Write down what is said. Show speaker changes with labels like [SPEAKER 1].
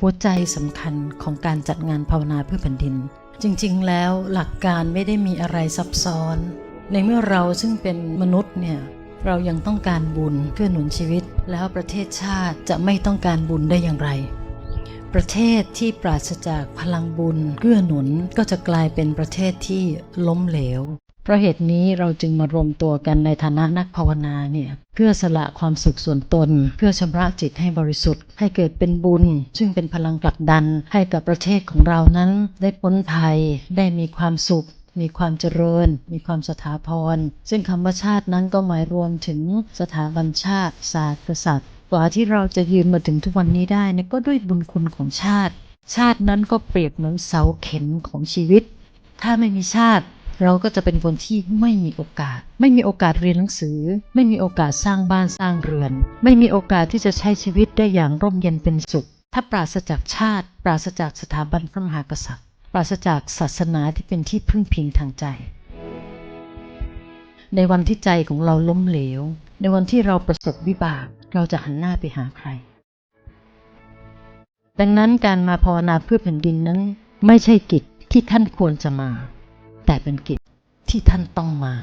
[SPEAKER 1] หัวใจสำคัญของการจัดงานภาวนาเพื่อแผ่นดิน จริงๆ แล้วหลักการไม่ได้มีอะไรซับซ้อน ในเมื่อเราซึ่งเป็นมนุษย์เนี่ยเรายังต้องการบุญเพื่อหนุนชีวิต แล้วประเทศชาติจะไม่ต้องการบุญได้อย่างไร ประเทศที่ปราศจากพลังบุญเกื้อหนุนก็จะกลายเป็นประเทศที่ล้มเหลว เพราะเหตุนี้เราจึงมารวมตัวกันในฐานะนักภาวนาเนี่ยเพื่อสละความสุขส่วนตน เพื่อชำระจิตให้บริสุทธิ์ ให้เกิดเป็นบุญ ซึ่งเป็นพลังผลักดันให้กับประเทศของเรานั้น ได้พ้นภัยได้มีความสุขมีความเจริญ มีความสถาพร ซึ่งคำว่าชาตินั้นก็หมายรวมถึงสถาบันชาติ ศาสตร์กษัตริย์ กว่าที่เราจะยืนมาถึงทุกวันนี้ได้นยก็ด้วยบุญคุณของชาติ ชาตินั้นก็เปรียบเหมือนเสาเข็มของชีวิต ถ้าไม่มีชาติ เราก็จะเป็นคนที่ไม่มีโอกาส ไม่มีโอกาสเรียนหนังสือ ไม่มีโอกาสสร้างบ้านสร้างเรือน ไม่มีโอกาสที่จะใช้ชีวิตได้อย่างร่มเย็นเป็นสุข ถ้าปราศจากชาติ ปราศจากสถาบันพระมหากษัตริย์ ปราศจากศาสนาที่เป็นที่พึ่งพิงทางใจ ในวันที่ใจของเราล้มเหลว ในวันที่เราประสบวิบาก เราจะหันหน้าไปหาใคร ดังนั้นการมาภาวนาเพื่อแผ่นดินนั้น ไม่ใช่กิจที่ท่านควรจะมา แต่เป็นกิจที่ท่านต้องมา